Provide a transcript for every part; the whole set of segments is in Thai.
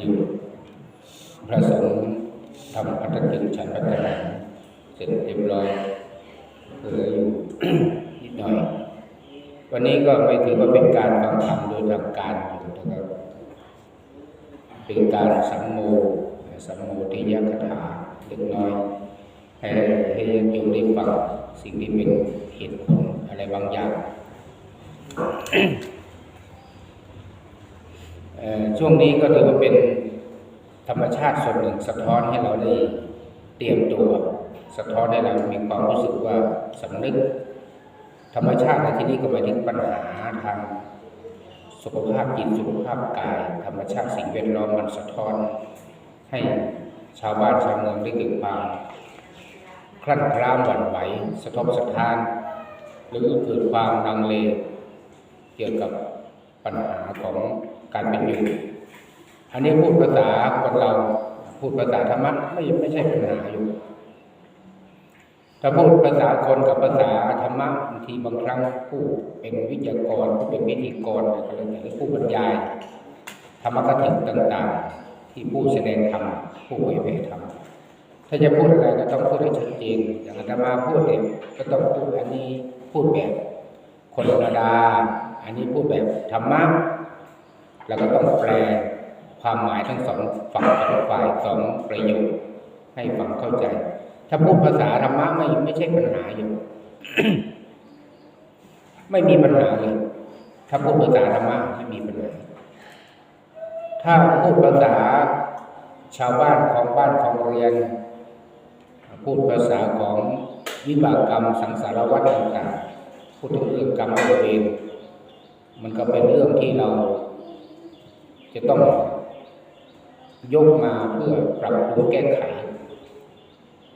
อยู่พระสงฆ์ทำพัฒกิจฉันพัฒนาเสร็จเรียบร้อยเหลืออยู่นิดหน่อย วันนี้ก็ไม่ถือว่าเป็นการฟังธรรมโดยทางการอยู่นะครับเป็นการสัมโมสัมโมทิยคถาเล็กน้อย ให้ให้ญาติโยมได้ฟังสิ่งที่เป็นเหตุผลอะไรบางอย่างช่วงนี้ก็ถือว่าเป็นธรรมชาติส่วนหนึ่งสะท้อนให้เราได้เตรียมตัว สะท้อนให้เรามีความรู้สึกว่าสำนึก ธรรมชาติในที่นี้ก็หมายถึงปัญหาทางสุขภาพจิตสุขภาพกาย ธรรมชาติสิ่งแวดล้อมมันสะท้อน ให้ชาวบ้านชาวเมืองได้เกิดความ คลั่นคล้ามหวั่นไหวสะทกสะท้าน หรือเกิดความลังเล เกี่ยวกับปัญหาของการเป็นอยู่อันนี้พูดภาษาคนเราพูดภาษาธรรมะไม่ไม่ใช่ปัญหาอยู่ถ้าพูดภาษาคนกับภาษาธรรมะบางทีบางครั้งผู้เป็นวิทยากรผู้เป็นพิธีกรอะไรต่างๆหรือผู้บรรยาย ธรรมะกถึงต่าง ๆ ที่ผู้แสดงธรรมผู้เผยแผ่ธรรม ถ้าจะพูดอะไรก็ต้องพูดให้ชัดเจนอย่างอาตมาพูดเนี่ยก็ต้องพูดอันนี้พูดแบบคนธรรมดา อันนี้พูดแบบธรรมะแล้วก็ต้องแปลความหมายทั้งสองฝั่งสองฝ่ายสองประโยคให้ฟังเข้าใจ ถ้าพูดภาษาธรรมะไม่ไม่ใช่ปัญหาอยู่ ไม่มีปัญหาเลยถ้าพูดภาษาธรรมะไม่มีปัญหาถ้าพูดภาษาชาวบ้านของบ้านของเรียน พูดภาษาของวิบากกรรมสังสารวัฏต่างๆพูดถึงเรื่องกรรมเวรมันก็เป็นเรื่องที่เรา จะต้องยกมาเพื่อปรับปรุงแก้ไข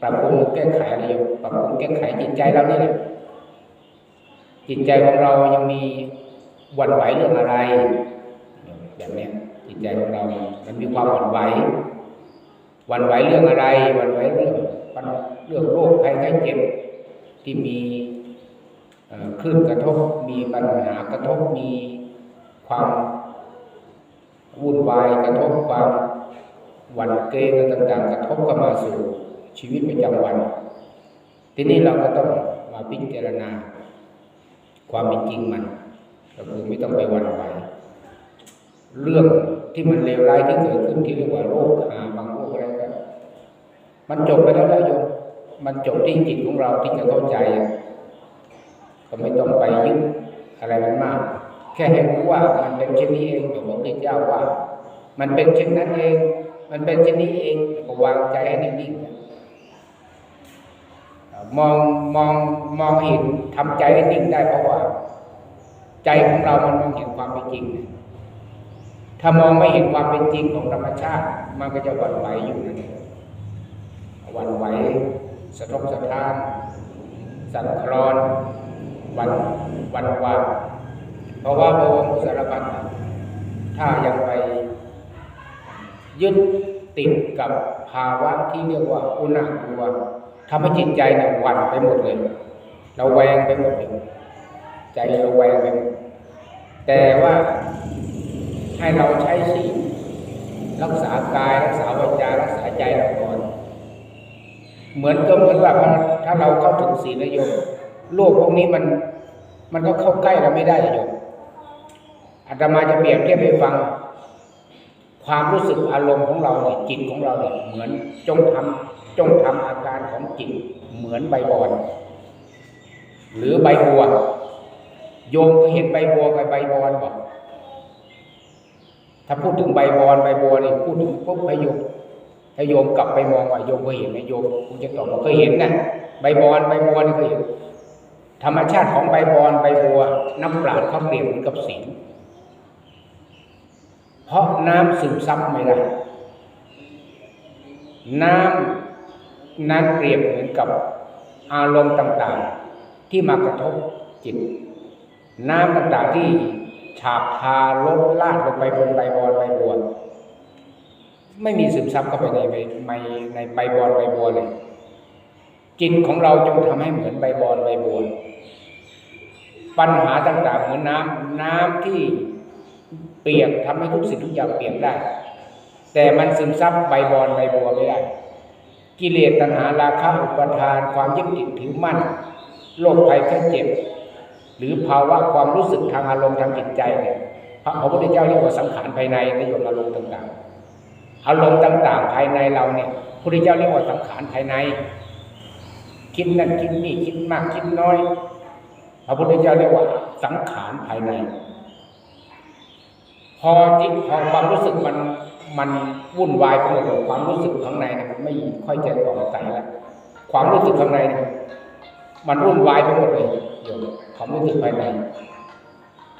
ปรับปรุงแก้ไขอะไรปรับปรุงแก้ไขจิตใจเรานี่แหละจิตใจของเรายังมีหวั่นไหวเรื่องอะไรแบบนี้จิตใจของเรา มันมีความหวั่นไหวหวั่นไหวเรื่องอะไรหวั่นไหวเรื่อง ปัญเรื่องโรคภัยไข้เจ็บที่มีคลื่นกระทบมีปัญหากระทบมีความวุ่นวายกระทบความหวั่นเกรงต่างๆ กระทบเข้ามาสู่ชีวิตประจำวัน ทีนี้เราก็ต้องมาพิจารณา ความเป็นจริงมันก็คือไม่ต้องไปหวั่นไหวเรื่องที่มันเลวร้ายที่เกิดขึ้นที่เรียกว่าโรคหาบางโรค มันจบไปแล้วนะโยมมันจบที่จิตของเราที่จะเข้าใจก็ไม่ต้องไปยึดอะไรมันมาก แค่ให้รู้ว่ามันเป็นเช่นนี้เองแบบพระพุทธเจ้าว่า มันเป็นเช่นนั้นเอง มันเป็นเช่นนี้เองก็วางใจให้นิ่งๆมองมองมองเห็นทำใจให้นิ่งได้เพราะว่า ใจของเรามันมองเห็นความเป็นจริง ถ้ามองไม่เห็นความเป็นจริงของธรรมชาติ มันก็จะหวั่นไหวอยู่นั่นเอง วั่นไหว สะทกสะท้าน สั่นคลอนหวันหวันวาเพราะว่าพระองค์สารพัดถ้ายังไปยึดติดกับภาวะที่เรียกว่าอุณหภูมิทำให้จิตใจเนี่ยหวั่นไปหมดเลยเราแวงไปหมดเลยใจเราแวงไปหมดแต่ว่าให้เราใช้ศีรักษากายรักษาวาจารักษาใจเราก่อน เหมือนก็เหมือนว่าถ้าเราเข้าถึงศีลนะโยมโลกพวกนี้มัน มันก็เข้าใกล้เราไม่ได้โยมอาตมาจะเปรียบเทียบให้ฟัง ความรู้สึกอารมณ์ของเราเนี่ยจิตของเราเนี่ยเหมือนจงทำจงทำอาการของจิตเหมือนใบบอนหรือใบบัวโยมเคยเห็นใบบัวกับใบบอนบอกถ้าพูดถึงใบบอนใบบัวนี่พูดถึงปุ๊บให้โยม ให้โยมกลับไปมองว่าโยมเคยเห็นไหมโยมคงจะตอบว่าเคยเห็นนะใบบอนใบบัวนี่เคยเห็นธรรมชาติของใบบอนใบบัวน้ำปราดเขาเปรียบเหมือนกับศีลเพราะน้ำซึมซับไม่ได้น้ำนั้นเปรียบเหมือนกับอารมณ์ต่างๆ ที่มากระทบจิต น้ำต่างๆที่ฉาบทาลดลาดลงไปบนใบบอนใบบัว ไม่มีซึมซับเข้าไปในใบในในใบบอนใบบัวเลยจิตของเราจงทำให้เหมือนใบบอนใบบัวปัญหาต่างๆเหมือนน้ำน้ำที่เปียกทำให้ทุกสิ่งทุกอย่างเปียกได้ แต่มันซึมซับใบบอนใบบัวไม่ได้ กิเลสตัณหาราคะอุปทาน ความยึดติดถือมั่นโรคภัยแค่เจ็บ หรือภาวะความรู้สึกทางอารมณ์ทางจิตใจเนี่ยพระพระพุทธเจ้าเรียกว่าสังขารภายในนิยมอารมณ์ต่างๆ อารมณ์ต่าง ๆ ภายในเราเนี่ยพระพุทธเจ้าเรียกว่าสังขารภายใน คิดนั่นคิดนี่คิดมากคิดน้อยพระพุทธเจ้าเรียกว่าสังขารภายใน พอจิตพอความรู้สึกมันมันวุ่นวายไปหมดความรู้สึกข้างในเนี่ยมันไม่ค่อยจะต่อใสแล้วความรู้สึกข้างในเนี่ยมันวุ่นวายไปหมดเลยโยมความรู้สึกภายใน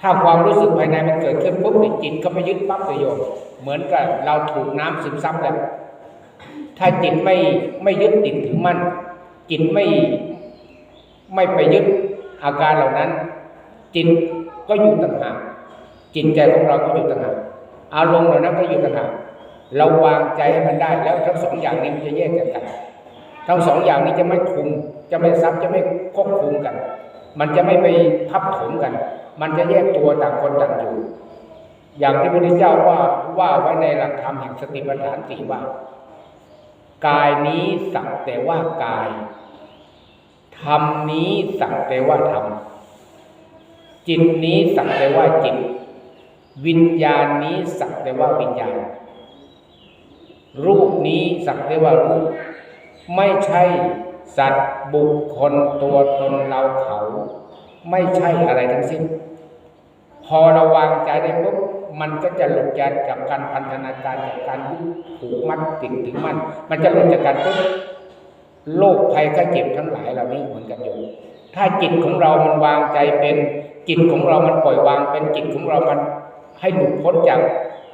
ถ้าความรู้สึกภายในมันเกิดขึ้นปุ๊บจิตก็ไม่ยึดปั๊บเลยโยมเหมือนกับเราถูกน้ำซึมซับแล้วถ้าจิตไม่ไม่ยึดติดถือมั่นจิตไม่ไม่ไปยึดอาการเหล่านั้น จิตก็อยู่ต่างหากจิตใจของเราก็อยู่ต่างหากอารมณ์เหล่านั้นก็อยู่ต่างหากเราวางใจให้มันได้แล้วทั้งสองอย่างนี้มันจะแยกกกันทั้งสองอย่างนี้จะไม่คุมจะไม่ซับจะไม่ควบคุมกัน มันจะไม่ไปทับถมกัน มันจะแยกตัวต่างคนต่างอยู่ อย่างที่พระพุทธเจ้าว่าว่าไว้ในหลักธรรมแห่งสติปัฏฐานสี่ว่า กายนี้สักแต่ว่ากายธรรมนี้สักแต่ว่าธรรมจิตนี้สักแต่ว่าจิต วิญญาณนี้สักแต่ว่าวิญญาณ รูปนี้สักแต่ว่ารูป ไม่ใช่ สัตว์บุคคลตัวตนเราเขา ไม่ใช่อะไรทั้งสิ้น พอเราวางใจได้ปุ๊บมันก็จะหลุดจากจากการพันธนาการจากการยึดผูกมัดติดถึงมัน มันจะหลุดจากการปุ๊บโรคภัยไข้เจ็บทั้งหลายเหล่านี้เหมือนกันอยู่ ถ้าจิตของเรามันวางใจเป็นจิตของเรามันปล่อยวางเป็นจิตของเรามันให้หลุดพ้นจาก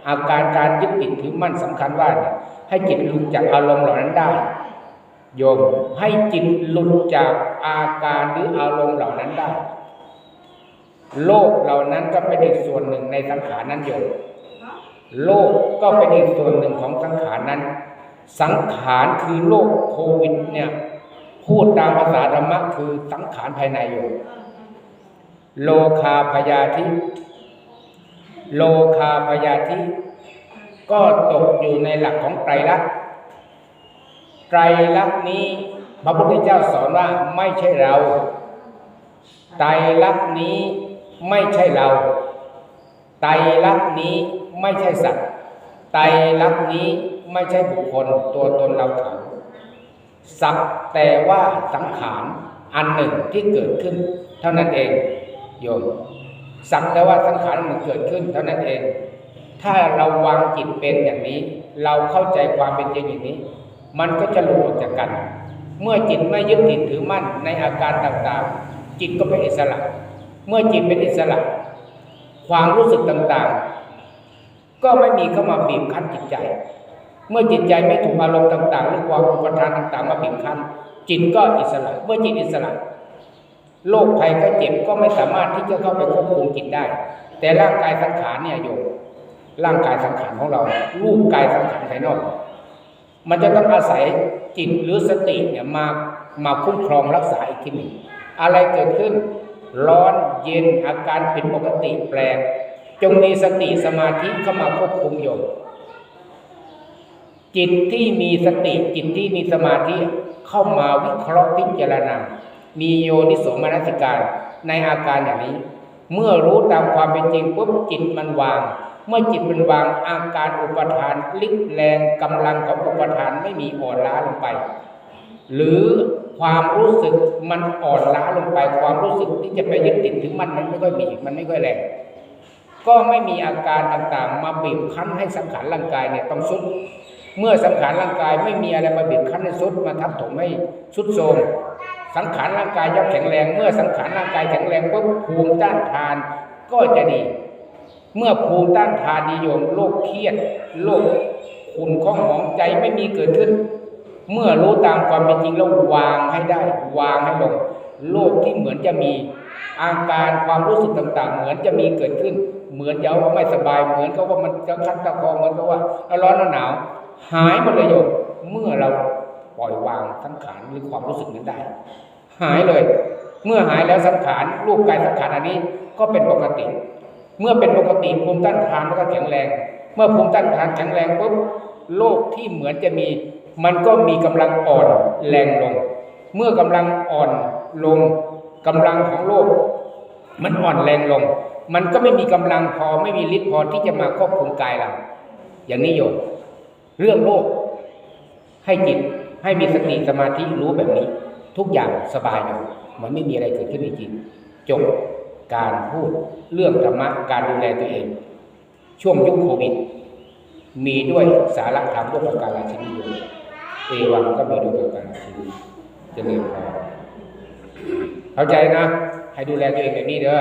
อาการการยึดติดถือมั่นสำคัญว่าเนี่ยให้จิตหลุดจากอารมณ์เหล่านั้นได้ โยมให้จิตหลุดจากอาการหรืออารมณ์เหล่านั้นได้ โลกเหล่านั้นก็เป็นอีกส่วนหนึ่งในสังขารนั้นโยมโลกก็เป็นอีกส่วนหนึ่งของสังขารนั้น สังขารคือโรคโควิดเนี่ยพูดตามภาษาธรรมะคือสังขารภายในโยมโลคาพยาธิ โลคาพยาธิ ก็ตกอยู่ในหลักของไตรลักษณ์ ไตรลักษณ์นี้พระพุทธเจ้าสอนว่าไม่ใช่เรา ไตรลักษณ์นี้ไม่ใช่เรา ไตรลักษณ์นี้ไม่ใช่สัตว์ไตรลักษณ์นี้ไม่ใช่บุคคลตัวตนเราเขาสักแต่ว่าสังขารอันหนึ่งที่เกิดขึ้น เท่านั้นเองโยมสักแต่ว่าสังขารอันหนึ่งเกิดขึ้น เท่านั้นเอง ถ้าเราวางจิตเป็นอย่างนี้ เราเข้าใจความเป็นจริงอย่างนี้ มันก็จะหลุดออกจากกัน เมื่อจิตไม่ยึดติดถือมั่นในอาการต่างๆ จิตก็เป็นอิสระ เมื่อจิตเป็นอิสระ ความรู้สึกต่างๆ ก็ไม่มีเข้ามาบีบคั้นจิตใจ เมื่อจิตใจไม่ถูกอารมณ์ต่างๆ หรือความอุปทานต่างๆ มาบีบคั้น จิตก็อิสระ เมื่อจิตอิสระโรคภัยไข้เจ็บก็ไม่สามารถที่จะเข้าไปควบคุมจิตได้ แต่ร่างกายสังขารเนี่ยโยมร่างกายสังขารของเรารูปกายสังขารภายนอก มันจะต้องอาศัยจิตหรือสติเนี่ยมามาคุ้มครองรักษาอีกทีหนึ่งอะไรเกิดขึ้น ร้อนเย็นอาการผิดปกติแปลก จงมีสติสมาธิเข้ามาควบคุมโยมจิตที่มีสติจิตที่มีสมาธิเข้ามาวิเคราะห์พิจารณา มีโยนิสมนสิการในอาการอย่างนี้ เมื่อรู้ตามความเป็นจริงปุ๊บจิตมันวาง เมื่อจิตมันวางอาการอุปทานลิบแรงกำลังของอุปทานไม่มีอ่อนล้าลงไป หรือความรู้สึกมันอ่อนล้าลงไป ความรู้สึกที่จะไปยึดติดถึงมันมันไม่ค่อยมีมันไม่ค่อยแรงก็ไม่มีอาการต่างๆ มาบีบคั้นให้สังขารร่างกายเนี่ยต้องสุด เมื่อสังขารร่างกายไม่มีอะไรมาบีบคั้นให้สุดมาทับถมให้สุดโทมสังขารร่างกายย่อมแข็งแรง เมื่อสังขารร่างกายแข็งแรงปุ๊บภูมิต้านทานก็จะดี เมื่อภูมิต้านทานดีโยมโรคเครียดโรคขุ่นข้องหมองใจไม่มีเกิดขึ้น เมื่อรู้ตามความเป็นจริงแล้ววางให้ได้ วางให้ลงโรคที่เหมือนจะมีอาการความรู้สึกต่าง ๆ เหมือนจะมีเกิดขึ้น เหมือนจะว่าไม่สบายเหมือนกับว่ามันจะคัดตะคองเหมือนกับว่าร้อนหนาวหายหมดเลยโยมเมื่อเราปล่อยวางทั้งขานหรือความรู้สึกนั้นได้ หายเลย เมื่อหายแล้วสังขารรูปกายสังขารอันนี้ก็เป็นปกติ เมื่อเป็นปกติภูมิต้านทานมันก็แข็งแรง เมื่อภูมิต้านทานแข็งแรงปุ๊บโรคที่เหมือนจะมี มันก็มีกำลังอ่อนแรงลง เมื่อกำลังอ่อนลงกำลังของโรคมันอ่อนแรงลง มันก็ไม่มีกำลังพอไม่มีฤทธิ์พอที่จะมาควบคุมกายเราอย่างนี้โยมเรื่องโลกให้จิตให้มีสติสมาธิรู้แบบนี้ ทุกอย่างสบายอยู่มันไม่มีอะไรเกิดขึ้นจริงจบ การพูดเรื่องธรรมะการดูแลตัวเอง ช่วงยุคโควิด มีด้วยสาระธรรมด้วยประการาชินีอยู่เอวังก็มีด้วยประการาชินีเรียนพอเข้าใจนะ ให้ดูแลตัวเองแบบนี้เด้อ